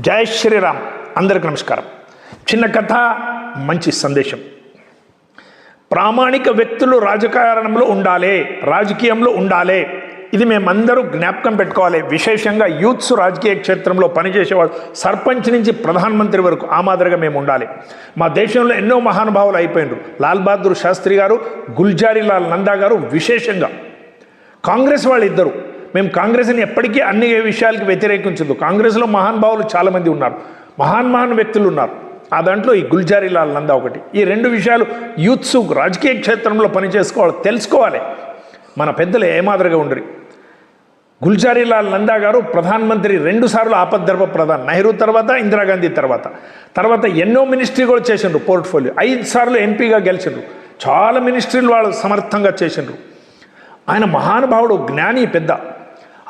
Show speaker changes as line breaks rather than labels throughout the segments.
జై శ్రీరామ్. అందరికి నమస్కారం. చిన్న కథ మంచి సందేశం. ప్రామాణిక వ్యక్తులు రాజకారణంలో ఉండాలి రాజకీయంలో ఉండాలి. ఇది మేమందరూ జ్ఞాపకం పెట్టుకోవాలి. విశేషంగా యూత్స్ రాజకీయ క్షేత్రంలో పనిచేసేవాళ్ళు సర్పంచ్ నుంచి ప్రధానమంత్రి వరకు ఆ మాదిరిగా మేము ఉండాలి. మా దేశంలో ఎన్నో మహానుభావులు అయిపోయినారు. లాల్ బహదూర్ శాస్త్రి గారు గుల్జారీలాల్ నందా గారు విశేషంగా. కాంగ్రెస్ వాళ్ళు ఇద్దరు మేము కాంగ్రెస్ని ఎప్పటికీ అన్ని విషయాలకి వ్యతిరేకించదు. కాంగ్రెస్లో మహానుభావులు చాలామంది ఉన్నారు. మహాన్ మహాన్ వ్యక్తులు ఉన్నారు. ఆ దాంట్లో ఈ గుల్జారీలాల్ నందా ఒకటి. ఈ రెండు విషయాలు యూత్స్ రాజకీయ క్షేత్రంలో పనిచేసుకోవాలి తెలుసుకోవాలి. మన పెద్దలు ఏమాదిరిగా ఉండరు. గుల్జారీలాల్ నందా గారు ప్రధానమంత్రి రెండు సార్లు ఆపద్ధర్మ ప్రధాన్. నెహ్రూ తర్వాత ఇందిరాగాంధీ తర్వాత. తర్వాత ఎన్నో మినిస్ట్రీ కూడా చేసిండ్రు పోర్ట్ఫోలియో. ఐదు సార్లు ఎంపీగా గెలిచిండ్రు. చాలా మినిస్ట్రీలు వాళ్ళు సమర్థంగా చేసిండ్రు. ఆయన మహానుభావుడు జ్ఞాని పెద్ద.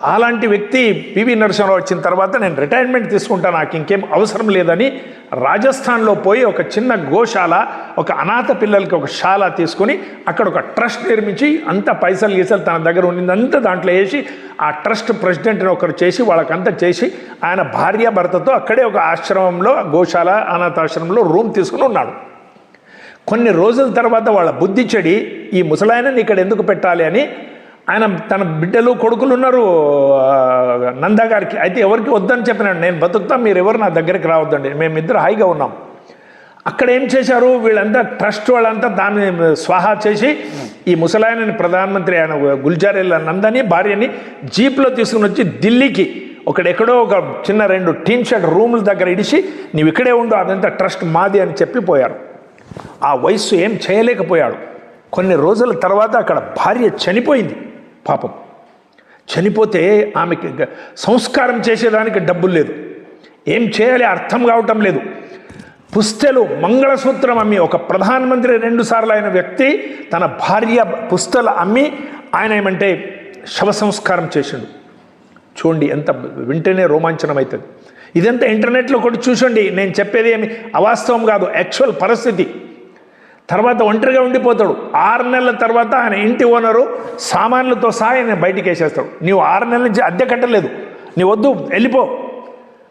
అలాంటి వ్యక్తి పివి నరసింహరావు వచ్చిన తర్వాత నేను రిటైర్మెంట్ తీసుకుంటా నాకు ఇంకేం అవసరం లేదని రాజస్థాన్లో పోయి ఒక చిన్న గోశాల ఒక అనాథ పిల్లలకి ఒక శాల తీసుకొని అక్కడ ఒక ట్రస్ట్ నిర్మించి అంత పైసలు గీసలు తన దగ్గర ఉండిందంతా దాంట్లో వేసి ఆ ట్రస్ట్ ప్రెసిడెంట్ని ఒకరు చేసి వాళ్ళకంతా చేసి ఆయన భార్య భర్తతో అక్కడే ఒక ఆశ్రమంలో గోశాల అనాథాశ్రమంలో రూమ్ తీసుకుని ఉన్నాడు. కొన్ని రోజుల తర్వాత వాళ్ళ బుద్ధి చెడి ఈ ముసలాయనని ఇక్కడ ఎందుకు పెట్టాలి అని ఆయన తన బిడ్డలు కొడుకులు ఉన్నారు నందా గారికి. అయితే ఎవరికి వద్దని చెప్పినాడు. నేను బతుకుతా మీరు ఎవరు నా దగ్గరికి రావద్దండి. మేమిద్దరు హాయిగా ఉన్నాం. అక్కడ ఏం చేశారు? వీళ్ళంతా ట్రస్ట్ వాళ్ళంతా దాన్ని స్వాహా చేసి ఈ ముసలాయనని ప్రధానమంత్రి ఆయన గుల్జారీ నందని భార్యని జీప్లో తీసుకుని వచ్చి ఢిల్లీకి ఒకడెక్కడో ఒక చిన్న రెండు టీన్ షర్ట్ రూముల దగ్గర ఇడిచి నీవు ఇక్కడే ఉండు అదంతా ట్రస్ట్ మాది అని చెప్పి పోయారు. ఆ వయస్సు ఏం చేయలేకపోయాడు. కొన్ని రోజుల తర్వాత అక్కడ భార్య చనిపోయింది. పాపం. చనిపోతే ఆమెకి సంస్కారం చేసేదానికి డబ్బులు లేదు. ఏం చేయాలి అర్థం కావటం లేదు. పుస్తెలు మంగళసూత్రం అమ్మి ఒక ప్రధానమంత్రి రెండు సార్లు అయిన వ్యక్తి తన భార్య పుస్తలు అమ్మి ఆయన ఏమంటే శవ సంస్కారం చేసిండు. చూడండి ఎంత వింటేనే రోమాంచనం అవుతుంది ఇదంతా ఇంటర్నెట్లో కూడా చూసండి. నేను చెప్పేది ఏమి? అవాస్తవం కాదు. యాక్చువల్ పరిస్థితి. తర్వాత ఒంటరిగా ఉండిపోతాడు. ఆరు నెలల తర్వాత ఆయన ఇంటి ఓనరు సామాన్లతో సహా ఆయన బయటికి వేసేస్తాడు. నీవు ఆరు నెలల నుంచి అద్దె కట్టలేదు. నీ వద్దు వెళ్ళిపో.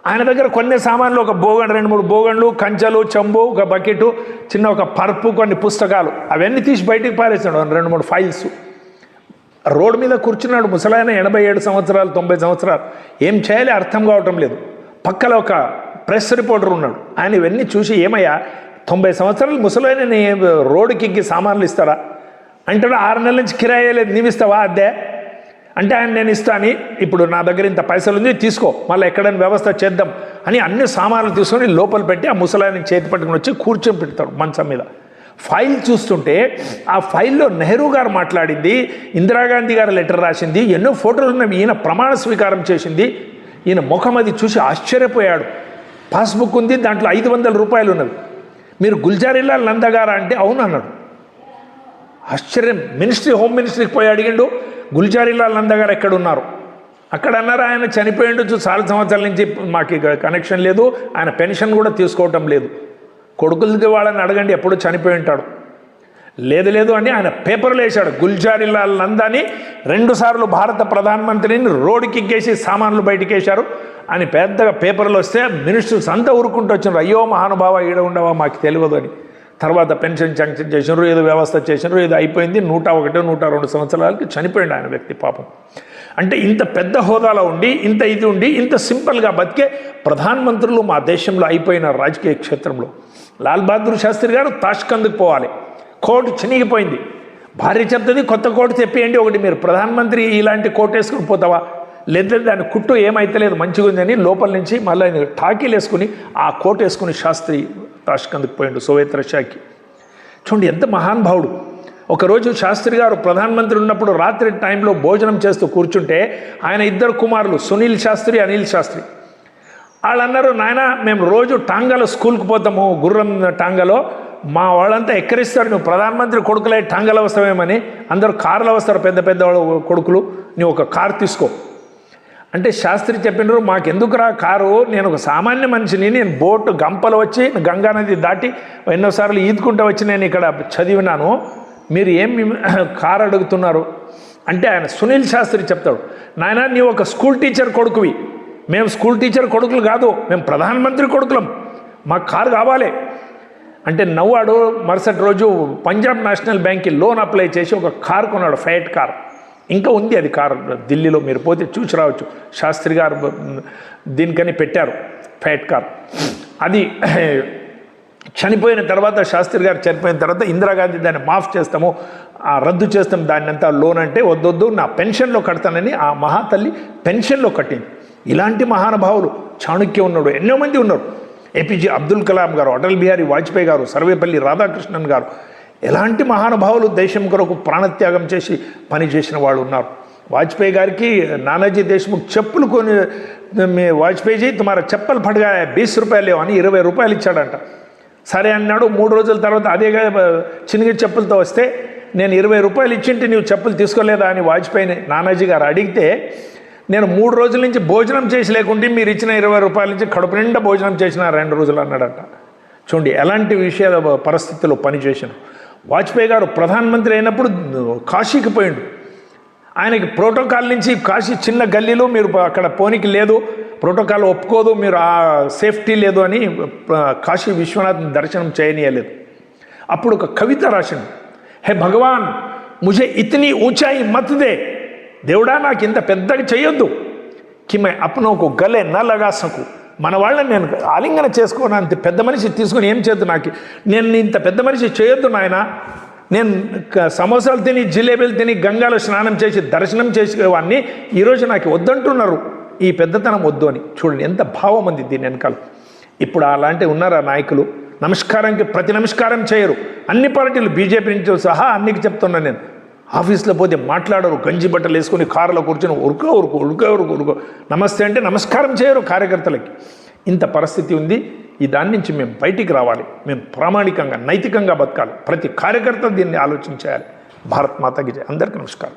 ఆయన దగ్గర కొన్ని సామాన్లు ఒక బోగండ్ రెండు మూడు బోగండ్లు కంచెలు చెంబు ఒక బకెట్ చిన్న ఒక పరుపు కొన్ని పుస్తకాలు. అవన్నీ తీసి బయటికి పారేస్తాడు. రెండు మూడు ఫైల్స్. రోడ్డు మీద కూర్చున్నాడు ముసలాయన ఎనభై ఏడు సంవత్సరాలు తొంభై సంవత్సరాలు. ఏం చేయాలి అర్థం కావటం లేదు. పక్కన ఒక ప్రెస్ రిపోర్టర్ ఉన్నాడు. ఆయన ఇవన్నీ చూసి ఏమయ్యా తొంభై సంవత్సరాలు ముసలాయన రోడ్డుకి ఎక్కి సామాన్లు ఇస్తాడా అంటాడు ఆరు నెలల నుంచి కిరాయి లేదు నీవిస్తావా అద్దె. అంటే ఆయన నేను ఇస్తాను ఇప్పుడు నా దగ్గర ఇంత పైసలు ఉంది తీసుకో మళ్ళీ ఎక్కడైనా వ్యవస్థ చేద్దాం అని అన్ని సామాన్లు తీసుకొని లోపల పెట్టి ఆ ముసలాయన చేతి పట్టుకుని వచ్చి కూర్చొని పెడతాడు మంచం మీద. ఫైల్ చూస్తుంటే ఆ ఫైల్లో నెహ్రూ గారు మాట్లాడింది ఇందిరాగాంధీ గారు లెటర్ రాసింది ఎన్నో ఫోటోలు ఉన్నవి ఈయన ప్రమాణ స్వీకారం చేసింది. ఈయన ముఖం అది చూసి ఆశ్చర్యపోయాడు. పాస్బుక్ ఉంది దాంట్లో ఐదు వందల రూపాయలు ఉన్నవి. మీరు గుల్జారీలాల్ నందగారా అంటే అవును అన్నాడు. ఆశ్చర్యం. మినిస్ట్రీ హోమ్ మినిస్ట్రీకి పోయి అడిగిండు గుల్జారీలాల్ నందగారు ఎక్కడున్నారు? ఎక్కడ ఉన్నారు అక్కడ అన్నారు ఆయన చనిపోయిండొచ్చు చాలా సంవత్సరాల నుంచి మాకు కనెక్షన్ లేదు ఆయన పెన్షన్ కూడా తీసుకోవటం లేదు. కొడుకులకి వాళ్ళని అడగండి ఎప్పుడు చనిపోయి ఉంటాడు. లేదు లేదు అని ఆయన పేపర్లు వేశాడు. గుల్జారిలాల్ నందాని రెండుసార్లు భారత ప్రధానమంత్రిని రోడ్డుకి ఎక్కేసి సామాన్లు బయటికి వేశారు. అని పెద్దగా పేపర్లు వస్తే మినిస్టర్స్ అంతా ఊరుకుంటూ వచ్చినారు. అయ్యో మహానుభావ ఈడ ఉండవా? మాకు తెలియదు అని. తర్వాత పెన్షన్ శాంక్షన్ చేసినారు ఏదో వ్యవస్థ చేసినారు ఏదో అయిపోయింది. నూట ఒకటి నూట రెండు సంవత్సరాలకి చనిపోయింది ఆయన వ్యక్తి పాపం. అంటే ఇంత పెద్ద హోదాలో ఉండి ఇంత ఇది ఉండి ఇంత సింపుల్గా బతికే ప్రధానమంత్రులు మా దేశంలో అయిపోయిన రాజకీయ క్షేత్రంలో. లాల్ బహదూర్ శాస్త్రి గారు తాష్కందుకు పోవాలి. కోటు చినిగిపోయింది. భార్య చెప్తుంది కొత్త కోటు తెప్పియండి ఒకటి. మీరు ప్రధానమంత్రి ఇలాంటి కోటు వేసుకుని పోతావా? లేదా దాని కుట్టు ఏమైతలేదు మంచిగా ఉందని లోపల నుంచి మళ్ళీ ఆయన టాకీలు వేసుకుని ఆ కోట్ వేసుకుని శాస్త్రి తాష్కందుకు పోయిండు సోవియత్ రష్యాకి. చూడండి ఎంత మహానుభావుడు ఒకరోజు శాస్త్రి గారు ప్రధానమంత్రి ఉన్నప్పుడు రాత్రి టైంలో భోజనం చేస్తూ కూర్చుంటే ఆయన ఇద్దరు కుమారులు సునీల్ శాస్త్రి అనిల్ శాస్త్రి. వాళ్ళు అన్నారు నాయన మేము రోజు టాంగాలో స్కూల్కి పోతాము గుర్రం టాంగాలో. మా వాళ్ళంతా ఎక్కరిస్తారు నువ్వు ప్రధానమంత్రి కొడుకులే టాంగాలో వస్తావేమని. అందరూ కార్లో వస్తారు పెద్ద పెద్ద వాళ్ళ కొడుకులు. నువ్వు ఒక కార్ తీసుకో. అంటే శాస్త్రి చెప్పినారు మాకెందుకురా కారు? నేను ఒక సామాన్య మనిషిని నేను బోటు గంపలు వచ్చి గంగా నది దాటి ఎన్నోసార్లు ఈదుకుంటూ వచ్చి నేను ఇక్కడ చదివినాను. మీరు ఏం కారు అడుగుతున్నారు? అంటే ఆయన సునీల్ శాస్త్రి చెప్తాడు నాయన నీ ఒక స్కూల్ టీచర్ కొడుకువి. మేము స్కూల్ టీచర్ కొడుకులు కాదు మేము ప్రధానమంత్రి కొడుకులం. మాకు కారు కావాలి. అంటే నవ్వాడు మరుసటి రోజు పంజాబ్ నేషనల్ బ్యాంక్కి లోన్ అప్లై చేసి ఒక కార్ కొన్నాడు ఫైట్ కార్. ఇంకా ఉంది అది కార్ ఢిల్లీలో మీరు పోతే చూసి రావచ్చు. శాస్త్రి గారు దీనికని పెట్టారు. Fiat car. అది చనిపోయిన తర్వాత శాస్త్రి గారు చనిపోయిన తర్వాత ఇందిరాగాంధీ దాన్ని మాఫ్ చేస్తాము ఆ రద్దు చేస్తాం దాన్ని అంతా లోన్ అంటే వద్దొద్దు నా పెన్షన్లో కడతానని ఆ మహాతల్లి పెన్షన్లో కట్టింది. ఇలాంటి మహానుభావులు చాణుక్య ఉన్నాడు ఎన్నో మంది ఉన్నారు. ఏపీజే అబ్దుల్ కలాం గారు అటల్ బిహారీ వాజ్పేయి గారు సర్వేపల్లి రాధాకృష్ణన్ గారు ఎలాంటి మహానుభావులు దేశం కొరకు ప్రాణత్యాగం చేసి పనిచేసిన వాళ్ళు ఉన్నారు? వాజ్పేయి గారికి నానాజీ దేశ్ముఖ్ చెప్పులు కొని మీ వాజ్పేయిజీ తుమారా చెప్పలు పడగా బీస్ రూపాయలు అని ఇరవై రూపాయలు ఇచ్చాడంట. సరే అన్నాడు మూడు రోజుల తర్వాత అదే చిన్నగి చెప్పులతో వస్తే నేను ఇరవై రూపాయలు ఇచ్చింటే నీవు చెప్పులు తీసుకోలేదా అని వాజ్పేయిని నానాజీ గారు అడిగితే నేను మూడు రోజుల నుంచి భోజనం చేసి లేకుంటే మీరు ఇచ్చిన ఇరవై రూపాయల నుంచి కడుపు నిండా భోజనం చేసిన రెండు రోజులు అన్నాడంట. చూడండి ఎలాంటి విషయాల పరిస్థితుల్లో పనిచేసాను వాజ్పేయి గారు ప్రధానమంత్రి అయినప్పుడు కాశీకి పోయిండు. ఆయనకి ప్రోటోకాల్ నుంచి కాశీ చిన్న గల్లీలో మీరు అక్కడ పోనీకి లేదు ప్రోటోకాల్ ఒప్పుకోదు మీరు ఆ సేఫ్టీ లేదు అని కాశీ విశ్వనాథ్ దర్శనం చేయనీయలేదు. అప్పుడు ఒక కవిత రాశాను హే భగవాన్ ముజే ఇతని ఊంచాయి మత్ దే. దేవుడా నాకు ఇంత పెద్దగా చేయొద్దు కి మే అప్నోకు గలే నా లగా సకు మన వాళ్ళని నేను ఆలింగన చేసుకోను అంత పెద్ద మనిషి తీసుకొని ఏం చేయొద్దు నాకు? నేను ఇంత పెద్ద మనిషి చేయొద్దు నాయన. నేను సమోసాలు తిని జిలేబీలు తిని గంగాలో స్నానం చేసి దర్శనం చేసేవాడిని ఈరోజు నాకు వద్దంటున్నారు. ఈ పెద్దతనం వద్దు అని. చూడండి ఎంత భావం ఉంది దీని వెనకాల. ఇప్పుడు అలాంటి ఉన్నారా నాయకులు? నమస్కారంకి ప్రతి నమస్కారం చేయరు. అన్ని పార్టీలు బీజేపీ నుంచి సహా అన్నికి చెప్తున్నా నేను. ఆఫీస్లో పోతే మాట్లాడరు గంజి బట్టలు వేసుకొని కారులో కూర్చొని ఉరుకో ఉరుకో ఉరుకో ఉరుకో ఉరుకో. నమస్తే అంటే నమస్కారం చేయరు కార్యకర్తలకి. ఇంత పరిస్థితి ఉంది ఈ దాని నుంచి మేము బయటికి రావాలి. మేము ప్రామాణికంగా నైతికంగా బతకాలి. ప్రతి కార్యకర్త దీన్ని ఆలోచించాలి భారత్ మాతకి అందరికీ నమస్కారం.